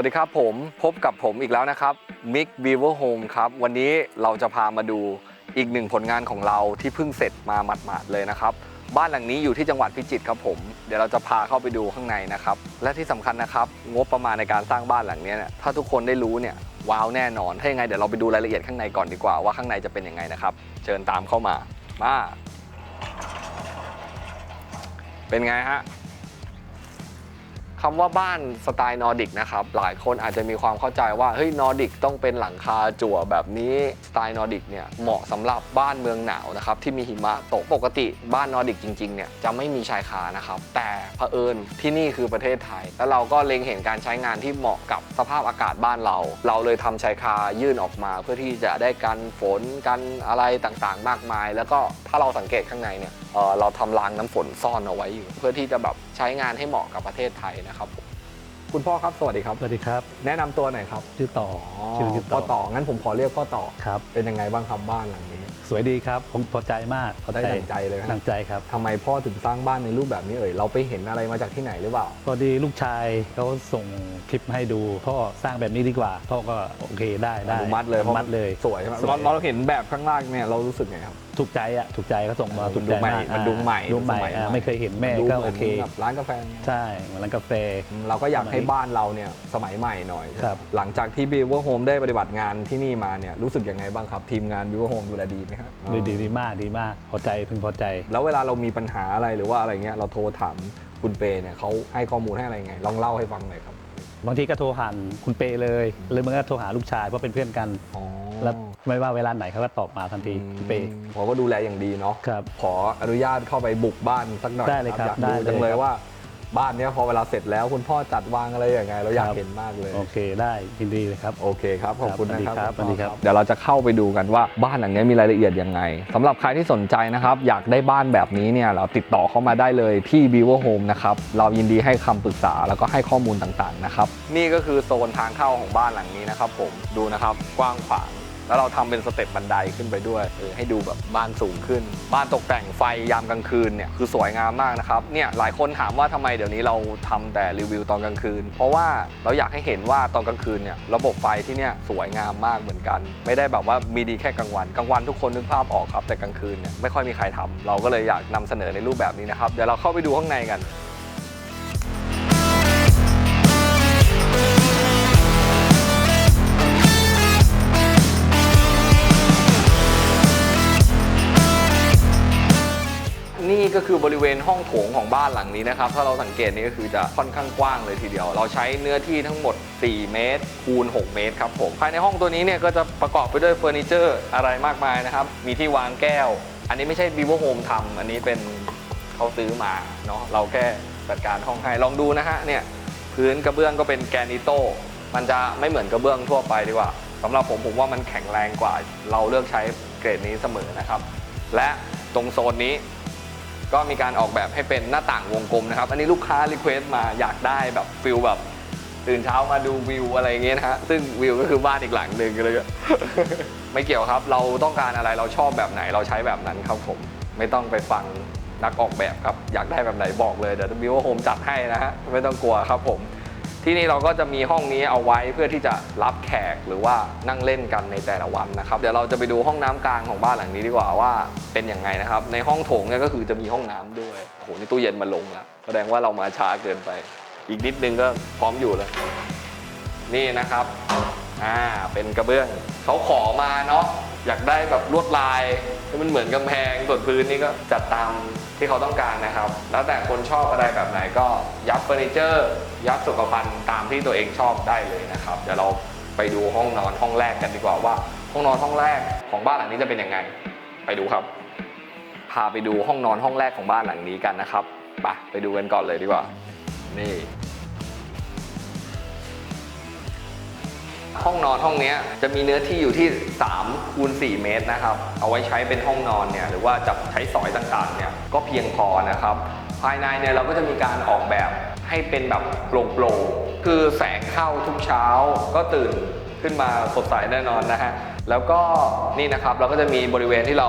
วัสดีครับผมพบกับผมอีกแล้วนะครับมิก Beaver Home ครับวันนี้เราจะพามาดูอีกหนึ่งผลงานของเราที่เพิ่งเสร็จมาหมาดๆเลยนะครับ บ้านหลังนี้อยู่ที่จังหวัดพิจิตรครับผม เดี๋ยวเราจะพาเข้าไปดูข้างในนะครับ และที่สำคัญนะครับ งบประมาณในการสร้างบ้านหลังนี้เนี่ยถ้าทุกคนได้รู้เนี่ยว้าวแน่นอนถ้ายังไงเดี๋ยวเราไปดูรายละเอียดข้างในก่อนดีกว่าว่าข้างในจะเป็นยังไงนะครับ เชิญตามเข้ามามาเป็นไงฮะ คำว่าบ้านสไตล์นอร์ดิกนะครับหลายคนอาจจะมีความเข้าใจว่าเฮ้ยนอร์ดิกต้องเป็นหลังคาจั่วแบบนี้สไตล์นอร์ดิกเนี่ยเหมาะสำหรับบ้านเมืองหนาวนะครับที่มีหิมะตกปกติบ้านนอร์ดิกจริงๆเนี่ยจะไม่มีชายคานะครับแต่เผอิญที่นี่คือประเทศไทย แล้วเราก็เล็งเห็นการใช้งานที่เหมาะกับสภาพอากาศบ้านเรา เราเลยทำชายคายื่นออกมา เพื่อที่จะได้กันฝนกันอะไรต่างๆ มากมาย แล้วก็ถ้าเราสังเกตข้างในเนี่ยเอ่อเราทำรางน้ำฝนซ่อนเอาไว้อยู่ เพื่อที่จะแบบใช้งานให้เหมาะกับประเทศไทยนะครับผมคุณพ่อครับสวัสดีครับ สวัสดีครับ แนะนำตัวหน่อยครับ ชื่อต่อชื่อชื่อพ่ต่ออต่อ งั้นผมขอเรียกพ่อต่อครับ เป็นยังไงบ้างครับบ้านหลังนี้ สวยดีครับ ผมพอใจมากพอได้ดั่งใจเลยครับดังใจครับทำไมพ่อถึงสร้างบ้านในรูปแบบนี้เอ่ย เราไปเห็นอะไรมาจากที่ไหนหรือเปล่า พอดีลูกชายเขาส่งคลิปมาให้ดู พ่อสร้างแบบนี้ดีกว่า พ่อก็โอเคได้อได้นุมัติเลยอนุมัติเลย สวยใช่ไหมสวยเราเราเห็นแบบข้างล่างเนี่ยเรารู้สึกไงครับ ถูกใจอะถูกใจเขาส่งมามันถูกดูใจใหม่มากมันดูใหม่ดูใหม่สมัยอ่าใหม่ไม่เคยเห็นแม่ดูก็เหมืโอนเค แบบร้านกาแฟใช่เหมือนร้านกาแฟ เราก็อยากสมัยให้บ้านเราเนี่ยสมัยใหม่หน่อย ครับ หลังจากที่ b ิ v e r Home ได้ปฏิบัติงานที่นี่มาเนี่ยรู้สึกยังไงบ้างครับ ทีมงาน b ิ v e r Home ดูแลดีไหมครับดีดีดีมากดีมากพอใจพึงพอใจ แล้วเวลาเรามีปัญหาอะไรหรือว่าอะไรเงี้ยเราโทรถามคุณเปเนี่ยเขาให้ข้อมูลให้อะไรไงลองเล่าให้ฟังหน่อยครับ บางทีก็โทรหาคุณเปเลยหรือมันก็โทรหาลูกชายเพราะเป็นเพื่อนกัน อ๋อแล้วไม่ว่าเวลาไหนเขาก็ตอบมาทันทีคุณเปผมก็ดูแลอย่างดีเนาะครับ ขออนุญาตเข้าไปบุกบ้านสักหน่อยได้เลยครับอยากได้ดูเลยจังเลยครับ ว่า บ้านเนี้ยพอเวลาเสร็จแล้วคุณพ่อจัดวางอะไรอย่างไง เราอยากครับเห็นมากเลย โอเคได้ยินดีเลยครับ โอเคครับ ขอบคุณนะครับครับณสวัสดีครับ เดี๋ยวเราจะเข้าไปดูกันว่าบ้านหลังนี้มีรายละเอียดยังไงสำหรับใครที่สนใจนะครับ อยากได้บ้านแบบนี้เนี่ยเราติดต่อเข้ามาได้เลยที่ b ิ v e r Home นะครับ เรายินดีให้คำปรึกษาแล้วก็ให้ข้อมูลต่างๆนะครับ นี่ก็คือโซนทางเข้าของบ้านหลังนี้นะครับ ผมดูนะครับกว้างขวาง แล้วเราทำเป็นสเต็ปบันไดขึ้นไปด้วยเออให้ดูแบบบ้านสูงขึ้น บ้านตกแต่งไฟยามกลางคืนเนี่ยคือสวยงามมากนะครับเนี่ยหลายคนถามว่าทำไมเดี๋ยวนี้เราทำแต่รีวิวตอนกลางคืน เพราะว่าเราอยากให้เห็นว่าตอนกลางคืนเนี่ยระบบไฟที่เนี่ยสวยงามมากเหมือนกัน ไม่ได้แบบว่ามีดีแค่กลางวันกลางวันทุกคนนึกภาพออกครับแต่กลางคืนเนี่ยไม่ค่อยมีใครทำเราก็เลยอยากนำเสนอในรูปแบบนี้นะครับเดี๋ยวเราเข้าไปดูข้างในกัน ก็คือบริเวณห้องโถงของบ้านหลังนี้นะครับ ถ้าเราสังเกตนี่ก็คือจะค่อนข้างกว้างเลยทีเดียว เราใช้เนื้อที่ทั้งหมด 4 เมตร คูณ 6 เมตรครับผม ภายในห้องตัวนี้เนี่ยก็จะประกอบไปด้วยเฟอร์นิเจอร์อะไรมากมายนะครับ มีที่วางแก้ว อันนี้ไม่ใช่ b ิ v o Home ทำอันนี้เป็นเขาซื้อมาเนาะ เราแค่จัดการห้องให้ ลองดูนะฮะ เนี่ยพื้นกระเบื้องก็เป็นแกรนิโตมันจะไม่เหมือนกระเบื้องทั่วไปดีกว่าสำหรับผมผมว่ามันแข็งแรงกว่า เราเลือกใช้เกรดนี้เสมอนะครับ และตรงโซนนี้ ก็มีการออกแบบให้เป็นหน้าต่างวงกลมนะครับ อันนี้ลูกค้ารีเควสต์มาอยากได้แบบฟิลแบบตื่นเช้ามาดูวิวอะไรอย่างเงี้ยนะฮะ ซึ่งวิวก็คือบ้านอีกหลังหนึ่งเลยไม่เกี่ยวครับ เราต้องการอะไรเราชอบแบบไหนเราใช้แบบนั้นครับผม ไม่ต้องไปฟังนักออกแบบครับ อยากได้แบบไหนบอกเลยเดี๋ยววิวโฮมจัดให้นะฮะ ไม่ต้องกลัวครับผม ที่นี่เราก็จะมีห้องนี้เอาไว้เพื่อที่จะรับแขกหรือว่านั่งเล่นกันในแต่ละวันนะครับเดี๋ยวเราจะไปดูห้องน้ำกลางของบ้านหลังนี้ดีกว่าว่าเป็นยังไงนะครับ ในห้องโถงเนี่ยก็คือจะมีห้องน้ำด้วยโอ้โหนี่ตู้เย็นมาลงแล้วแสดงว่าเรามาช้าเกินไป อีกนิดนึงก็พร้อมอยู่แล้วนี่นะครับอ่าเป็นกระเบื้องเขาขอมาเนาะอยากได้แบบลวดลาย มันเหมือนกำแพงส่วนพื้นนี่ก็จัดตามที่เขาต้องการนะครับ แล้วแต่คนชอบอะไรแบบไหนก็ยัดเฟอร์นิเจอร์ ยัดสุขภัณฑ์ตามที่ตัวเองชอบได้เลยนะครับ เดี๋ยวเราไปดูห้องนอนห้องแรกกันดีกว่าว่า ห้องนอนห้องแรกของบ้านหลังนี้จะเป็นยังไง ไปดูครับ พาไปดูห้องนอนห้องแรกของบ้านหลังนี้กันนะครับไปไปดูกันก่อนเลยดีกว่า นี่ ห้องนอนห้องนี้จะมีเนื้อที่อยู่ที่3คูณ4เมตรนะครับ เอาไว้ใช้เป็นห้องนอนเนี่ยหรือว่าจะใช้สอยต่างๆเนี่ยก็เพียงพอนะครับ ภายในเนี่ยเราก็จะมีการออกแบบให้เป็นแบบโปร่งๆคือแสงเข้าทุกเช้าก็ตื่นขึ้นมาสดใสแน่นอนนะฮะ แล้วก็นี่นะครับเราก็จะมีบริเวณที่เรา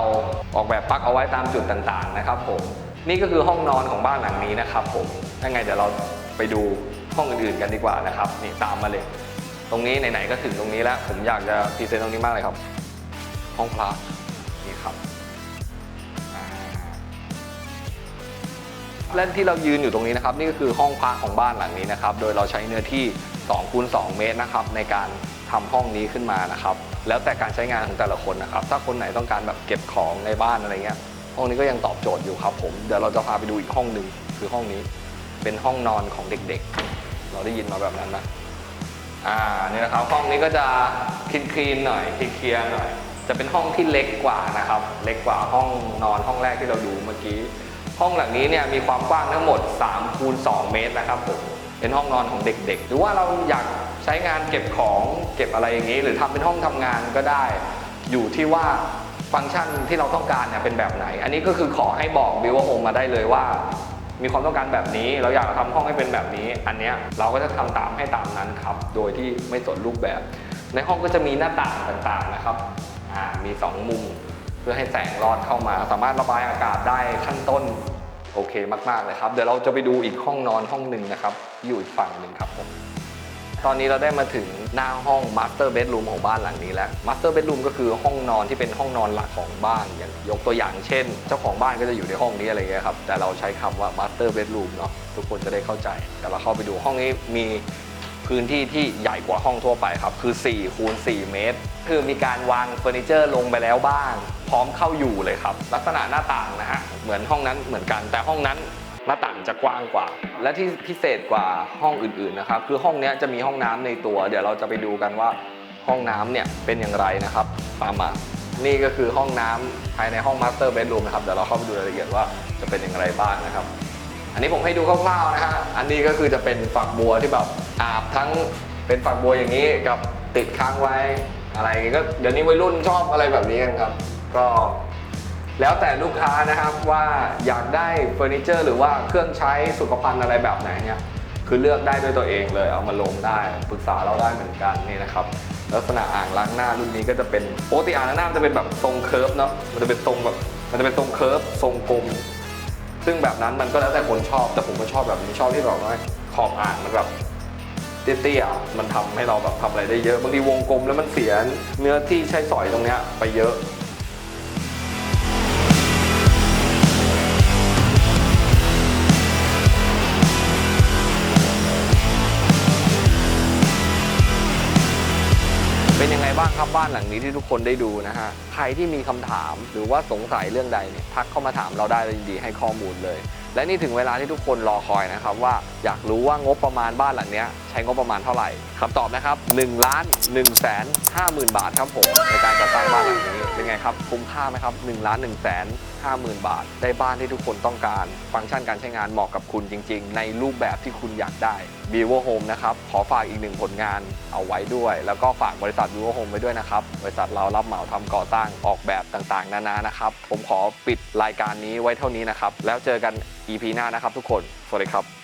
ออกแบบปักเอาไว้ตามจุดต่างๆนะครับผม นี่ก็คือห้องนอนของบ้านหลังนี้นะครับผม ยังไงเดี๋ยวเราไปดูห้องอื่นๆกันดีกว่านะครับ นี่ตามมาเลย ตรงนี้ไหนๆก็ถึงตรงนี้แล้ว ผมอยากจะพรีเซนต์ตรงนี้มากเลยครับ ห้องพระนี่ครับอ่าและที่เรายืนอยู่ตรงนี้นะครับ นี่ก็คือห้องพระของบ้านหลังนี้นะครับ โดยเราใช้เนื้อที่2คูณ2เมตรนะครับ ในการทำห้องนี้ขึ้นมานะครับ แล้วแต่การใช้งานของแต่ละคนนะครับ ถ้าคนไหนต้องการแบบเก็บของในบ้านอะไรเงี้ยห้องนี้ก็ยังตอบโจทย์อยู่ครับ ผมเดี๋ยวเราจะพาไปดูอีกห้องหนึ่งคือห้องนี้ เป็นห้องนอนของเด็กๆ เราได้ยินมาแบบนั้นนะ อ่านี่นะครับห้องนี้ก็จะคลีนคลีนหน่อยเคลียร์หน่อย จะเป็นห้องที่เล็กกว่านะครับ เล็กกว่าห้องนอนห้องแรกที่เราดูเมื่อกี้ ห้องหลังนี้เนี่ยมีความกว้างทั้งหมด3คูณ2เมตรนะครับผมเป็นห้องนอนของเด็กๆ หรือว่าเราอยากใช้งานเก็บของเก็บอะไรอย่างนี้ หรือทำเป็นห้องทำงานก็ได้ อยู่ที่ว่าฟังก์ชันที่เราต้องการเนี่ยเป็นแบบไหน อันนี้ก็คือขอให้บอกบิวโฮมมาได้เลยว่า มีความต้องการแบบนี้ เราอยากทำห้องให้เป็นแบบนี้ อันเนี้ยเราก็จะทำตามให้ตามนั้นครับ โดยที่ไม่สนรูปแบบ ในห้องก็จะมีหน้าต่างต่างๆนะครับมี 2 มุมเพื่อให้แสงรอดเข้ามา สามารถระบายอากาศได้ขั้นต้นโอเคมากๆเลยครับ เดี๋ยวเราจะไปดูอีกห้องนอนห้องหนึ่งนะครับอยู่อีกฝั่งหนึ่งครับผม ตอนนี้เราได้มาถึงหน้าห้องมาสเตอร์เบดรูมของบ้านหลังนี้แล้วมาสเตอร์เบดรูมก็คือห้องนอนที่เป็นห้องนอนหลักของบ้านอย่างยกตัวอย่างเช่น เจ้าของบ้านก็จะอยู่ในห้องนี้อะไรเงี้ยครับ แต่เราใช้คำว่ามาสเตอร์เบดรูมเนาะทุกคนจะได้เข้าใจ แต่เราเข้าไปดูห้องนี้มีพื้นที่ที่ใหญ่กว่าห้องทั่วไปครับ คือ4คูณ4เมตร คือมีการวางเฟอร์นิเจอร์ลงไปแล้วบ้าง พร้อมเข้าอยู่เลยครับ ลักษณะหน้าต่างนะฮะเหมือนห้องนั้นเหมือนกันแต่ห้องนั้น หน้าต่างจะกว้างกว่า และที่พิเศษกว่าห้องอื่นๆนะครับคือห้องนี้จะมีห้องน้ำในตัว เดี๋ยวเราจะไปดูกันว่าห้องน้ำเนี่ยเป็นอย่างไรนะครับตามมานี่ก็คือห้องน้ำภายในห้องมาสเตอร์เบดรูมนะครับเดี๋ยวเราเข้าไปดูรายละเอียดว่าจะเป็นอย่างไรบ้างนะครับ อันนี้ผมให้ดูคร่าวๆนะฮะอันนี้ก็คือจะเป็นฝักบัวที่แบบอาบทั้งเป็นฝักบัวอย่างนี้กับติดค้างไว้อะไรก็เดี๋ยวนี้วัยรุ่นชอบอะไรแบบนี้กันครับ ก็ แล้วแต่ลูกค้านะครับว่าอยากได้เฟอร์นิเจอร์ หรือว่าเครื่องใช้สุขภัณฑ์อะไรแบบไหนเนี่ยคือเลือกได้ด้วยตัวเองเลยเอามาลงได้ปรึกษาเราได้เหมือนกันนี่นะครับลักษณะอ่างล้างหน้ารุ่นนี้ก็จะเป็นปกติอ่างล้างหน้าจะเป็นแบบทรงเคิร์ฟเนาะมันจะเป็นทรงแบบมันจะเป็นทรงเคิร์ฟทรงกลม ซึ่งแบบนั้นมันก็แล้วแต่คนชอบแต่ผมก็ชอบแบบนี้ชอบที่แบบว่าขอบอ่างมันแบบเตี้ยๆมันทำให้เราแบบทำอะไรได้เยอะบางทีวงกลมแล้วมันเสียเนื้อที่ใช้สอยตรงเนี้ยไปเยอะ บ้างครับบ้านหลังนี้ที่ทุกคนได้ดูนะฮะใครที่มีคำถามหรือว่าสงสัยเรื่องใดเนี่ยทักเข้ามาถามเราได้เลยยินดีให้ข้อมูลเลย และนี่ถึงเวลาที่ทุกคนรอคอยนะครับว่าอยากรู้ว่างบประมาณบ้านหลังเนี้ยใช้งบประมาณเท่าไหร่คำตอบนะครับ1ล้าน1แสน5หมื่นบาทครับผมในการจัดสร้างบ้านหลังนี้เป็นไงครับคุ้มค่าไหมครับ1ล้าน1แสน5หมื่นบาท ได้บ้านที่ทุกคนต้องการ ฟังก์ชันการใช้งานเหมาะกับคุณจริง ๆ ในรูปแบบที่คุณอยากได้ v i v o Home นะครับ ขอฝากอีกหนึ่งผลงานเอาไว้ด้วย แล้วก็ฝากบริษัท v i v o Home ไว้ด้วยนะครับ บริษัทเรารับเหมาทำก่อสร้างออกแบบต่างๆ นานานะครับ ผมขอปิดรายการนี้ไว้เท่านี้นะครับ แล้วเจอกัน EP หน้านะครับทุกคน สวัสดีครับ